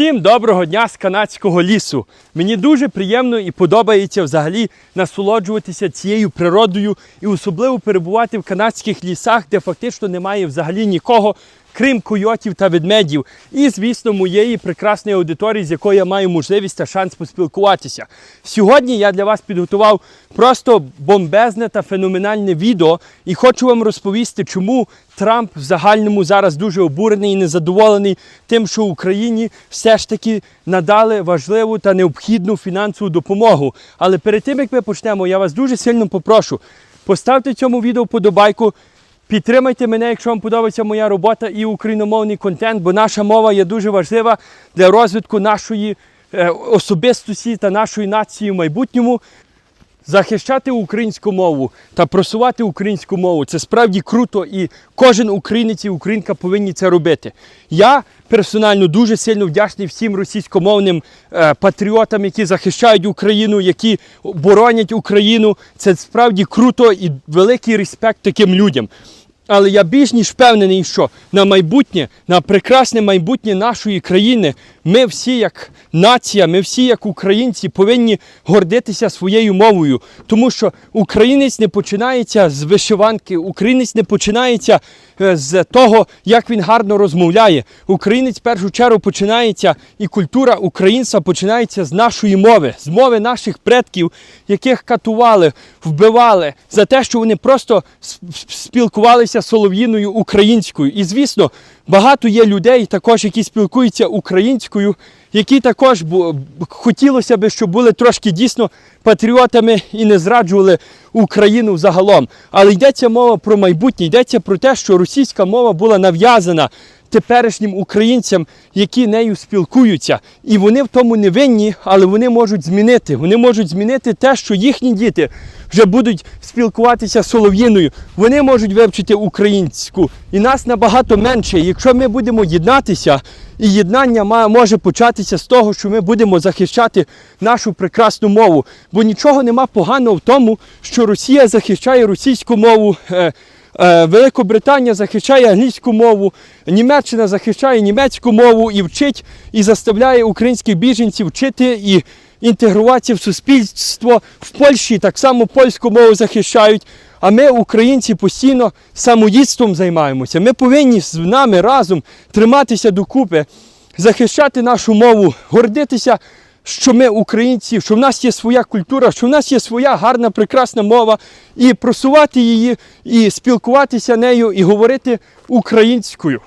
Всім доброго дня з канадського лісу. Мені дуже приємно і подобається взагалі насолоджуватися цією природою і особливо перебувати в канадських лісах, де фактично немає взагалі нікого, крім койотів та ведмедів. І, звісно, моєї прекрасної аудиторії, з якою я маю можливість та шанс поспілкуватися. Сьогодні я для вас підготував просто бомбезне та феноменальне відео, і хочу вам розповісти, чому Трамп в загальному зараз дуже обурений і незадоволений тим, що Україні все ж таки надали важливу та необхідну фінансову допомогу. Але перед тим як ми почнемо, я вас дуже сильно попрошу. Поставте цьому відео вподобайку, Підтримайте мене, якщо вам подобається моя робота і україномовний контент, бо наша мова є дуже важлива для розвитку нашої е, особистості та нашої нації в майбутньому. Захищати українську мову та просувати українську мову це справді круто, і кожен українець і українка повинні це робити. Я персонально дуже сильно вдячний всім російськомовним е, патріотам, які захищають Україну, які боронять Україну. Це справді круто і великий респект таким людям. Але я більш ніж впевнений, що на майбутнє, на прекрасне майбутнє нашої країни, ми всі, як нація, ми всі, як українці, повинні гордитися своєю мовою. Тому що українець не починається з вишиванки, українець не починається е, з того, як він гарно розмовляє. Українець в першу чергу починається, і культура українця починається з нашої мови, з мови наших предків, яких катували, вбивали за те, що вони просто спілкувалися солов'їною українською. І звісно, багато є людей, також, які спілкуються українською, які також б- хотілося б, щоб були трошки дійсно патріотами і не зраджували Україну загалом. Але йдеться мова про майбутнє, йдеться про те, що російська мова була нав'язана теперішнім українцям, які нею спілкуються. І вони в тому не винні, але вони можуть змінити. Вони можуть змінити те, що їхні діти вже будуть спілкуватися солов'їною. Вони можуть вивчити українську. І нас набагато менше. Якщо ми будемо єднатися, і єднання ма- може початися з того, що ми будемо захищати нашу прекрасну мову. Бо нічого нема поганого в тому, що Росія захищає російську мову. Е, Великобританія захищає англійську мову, Німеччина захищає німецьку мову і вчить, і заставляє українських біженців вчити і інтегруватися в суспільство. В Польщі так само польську мову захищають. А ми, українці, постійно самоїдством займаємося. Ми повинні з нами разом триматися докупи, захищати нашу мову, гордитися що ми українці, що в нас є своя культура, що в нас є своя гарна, прекрасна мова, і просувати її, і спілкуватися нею, і говорити українською.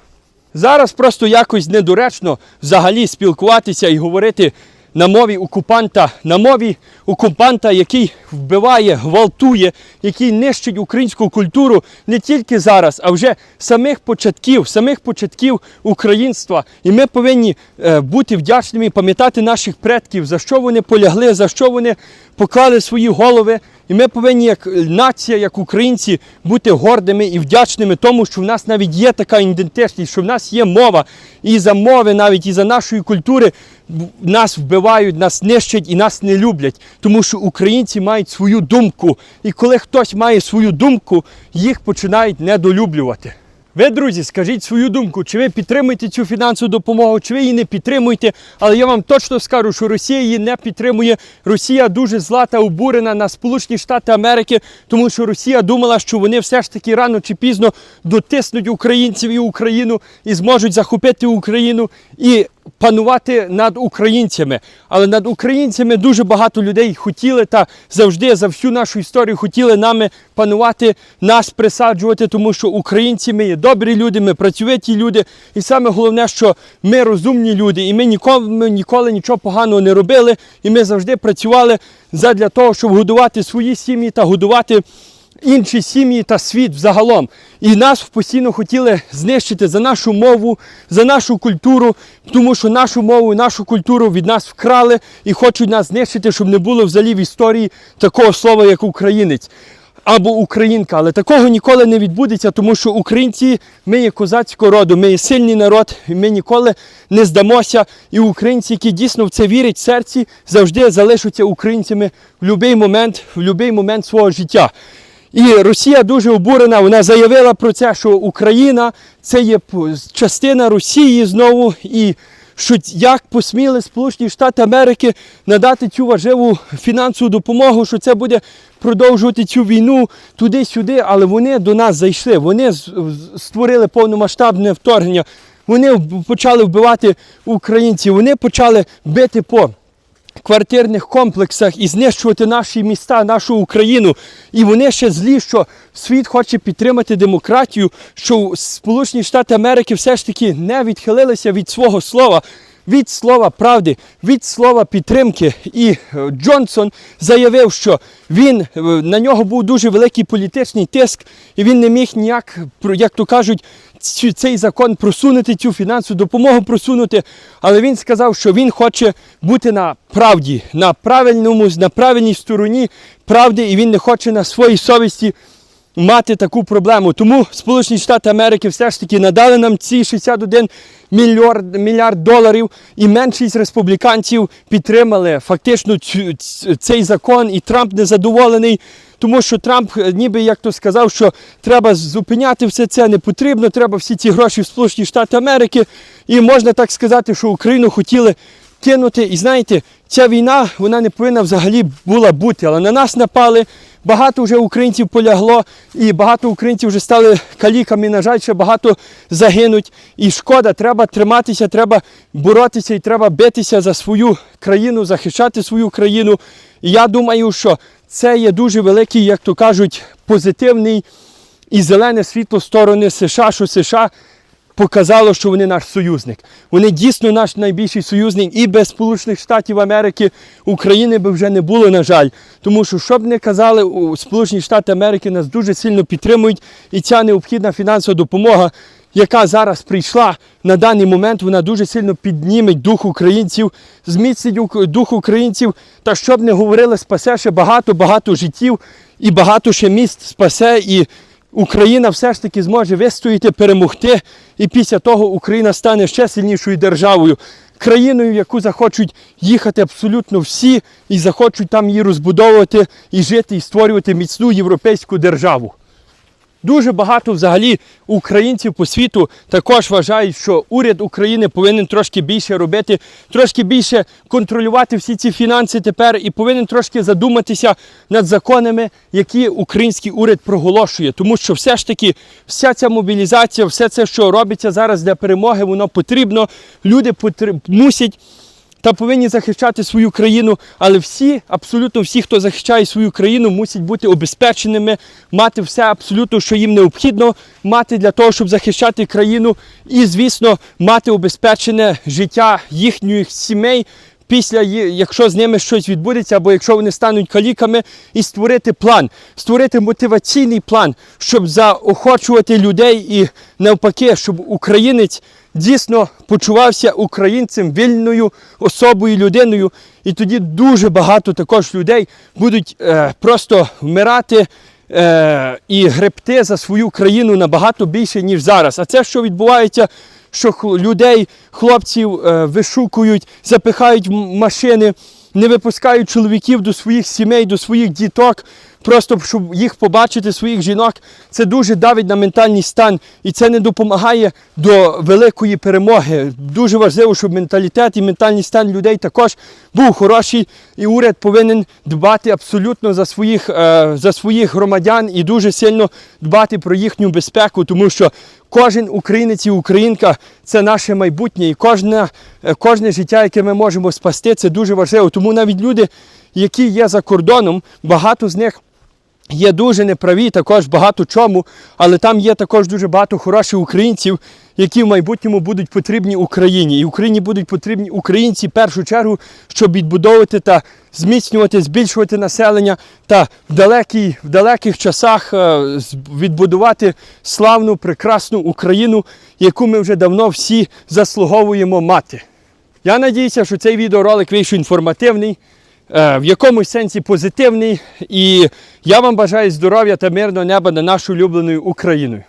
Зараз просто якось недоречно взагалі спілкуватися і говорити на мові окупанта, на мові окупанта, який вбиває, гвалтує, який нищить українську культуру не тільки зараз, а вже самих початків, самих початків українства. І ми повинні е, бути вдячними, пам'ятати наших предків, за що вони полягли, за що вони поклали свої голови. І ми повинні, як нація, як українці, бути гордими і вдячними тому, що в нас навіть є така ідентичність, що в нас є мова, і за мови, навіть і за нашої культури нас вбивають, нас нищать і нас не люблять. Тому що українці мають свою думку. І коли хтось має свою думку, їх починають недолюблювати. Ви, друзі, скажіть свою думку, чи ви підтримуєте цю фінансову допомогу, чи ви її не підтримуєте. Але я вам точно скажу, що Росія її не підтримує. Росія дуже зла та обурена на Сполучені Штати Америки, тому що Росія думала, що вони все ж таки рано чи пізно дотиснуть українців і Україну і зможуть захопити Україну і панувати над українцями. Але над українцями дуже багато людей хотіли та завжди за всю нашу історію хотіли нами панувати, нас присаджувати, тому що українці ми є добрі люди, ми працьовиті люди. І саме головне, що ми розумні люди, і ми ніколи, ми ніколи нічого поганого не робили. І ми завжди працювали задля того, щоб годувати свої сім'ї та годувати інші сім'ї та світ взагалом. І нас постійно хотіли знищити за нашу мову, за нашу культуру, тому що нашу мову нашу культуру від нас вкрали і хочуть нас знищити, щоб не було взагалі в історії такого слова, як українець. Або українка, але такого ніколи не відбудеться, тому що українці ми є козацького роду, ми є сильний народ, і ми ніколи не здамося. І українці, які дійсно в це вірять в серці, завжди залишаться українцями в будь-який момент, в будь-який момент свого життя. І Росія дуже обурена. Вона заявила про це, що Україна це є частина Росії знову, і що як посміли Сполучені Штати Америки надати цю важливу фінансову допомогу, що це буде продовжувати цю війну туди-сюди, але вони до нас зайшли. Вони створили повномасштабне вторгнення. Вони почали вбивати українців, вони почали бити по квартирних комплексах і знищувати наші міста, нашу Україну. І вони ще злі, що світ хоче підтримати демократію, що Сполучені Штати Америки все ж таки не відхилилися від свого слова. Від слова правди, від слова підтримки. І е, Джонсон заявив, що він е, на нього був дуже великий політичний тиск, і він не міг ніяк, як то кажуть, цей закон просунути, цю фінансову допомогу просунути. Але він сказав, що він хоче бути на правді, на правильному, на правильній стороні правди, і він не хоче на своїй совісті мати таку проблему. Тому Сполучені Штати Америки все ж таки надали нам ці 61 мільярд, мільярд доларів, і меншість республіканців підтримали фактично цю, цей закон, і Трамп незадоволений. Тому що Трамп, е, ніби як то сказав, що треба зупиняти все це, не потрібно, треба всі ці гроші в Сполучені Штати Америки. І можна так сказати, що Україну хотіли кинути. І знаєте, ця війна вона не повинна взагалі була бути, але на нас напали. Багато вже українців полягло, і багато українців вже стали каліками. На жаль, ще багато загинуть. І шкода, треба триматися, треба боротися і треба битися за свою країну, захищати свою країну. І я думаю, що це є дуже великий, як то кажуть, позитивний і зелене світло сторони США, що США показало, що вони наш союзник. Вони дійсно наш найбільший союзник і без Сполучених Штатів Америки України би вже не було, на жаль. Тому що, що б не казали, у Сполучені Штати Америки нас дуже сильно підтримують, і ця необхідна фінансова допомога, яка зараз прийшла на даний момент, вона дуже сильно підніме дух українців, зміцнить дух українців. Та щоб не говорили, спасе ще багато-багато життів і багато ще міст спасе. І Україна все ж таки зможе вистояти, перемогти, і після того Україна стане ще сильнішою державою, країною, в яку захочуть їхати абсолютно всі, і захочуть там її розбудовувати і жити, і створювати міцну європейську державу. Дуже багато взагалі українців по світу також вважають, що уряд України повинен трошки більше робити, трошки більше контролювати всі ці фінанси тепер і повинен трошки задуматися над законами, які український уряд проголошує. Тому що все ж таки вся ця мобілізація, все це, що робиться зараз для перемоги, воно потрібно. Люди потр- мусять та повинні захищати свою країну, але всі, абсолютно всі, хто захищає свою країну, мусять бути обезпеченими, мати все абсолютно, що їм необхідно мати для того, щоб захищати країну, і, звісно, мати обезпечене життя їхніх сімей. Після, якщо з ними щось відбудеться, або якщо вони стануть каліками, і створити план, створити мотиваційний план, щоб заохочувати людей і навпаки, щоб українець дійсно почувався українцем, вільною особою, людиною. І тоді дуже багато також людей будуть е, просто вмирати е, і гребти за свою країну набагато більше, ніж зараз. А це, що відбувається, що людей, хлопців е, вишукують, запихають в машини, не випускають чоловіків до своїх сімей, до своїх діток, просто щоб їх побачити, своїх жінок. Це дуже давить на ментальний стан, і це не допомагає до великої перемоги. Дуже важливо, щоб менталітет і ментальний стан людей також був хороший, і уряд повинен дбати абсолютно за своїх, е, за своїх громадян і дуже сильно дбати про їхню безпеку, тому що кожен українець і українка це наше майбутнє, і кожне, кожне життя, яке ми можемо спасти, це дуже важливо. Тому навіть люди, які є за кордоном, багато з них. Є дуже неправі, також багато чому, але там є також дуже багато хороших українців, які в майбутньому будуть потрібні Україні. І Україні будуть потрібні українці в першу чергу, щоб відбудовувати та зміцнювати, збільшувати населення та в, далекій, в далеких часах е, відбудувати славну, прекрасну Україну, яку ми вже давно всі заслуговуємо мати. Я надіюся, що цей відеоролик вийшов інформативний, в якомусь сенсі позитивний. І я вам бажаю здоров'я та мирного неба над нашою улюбленою Україною.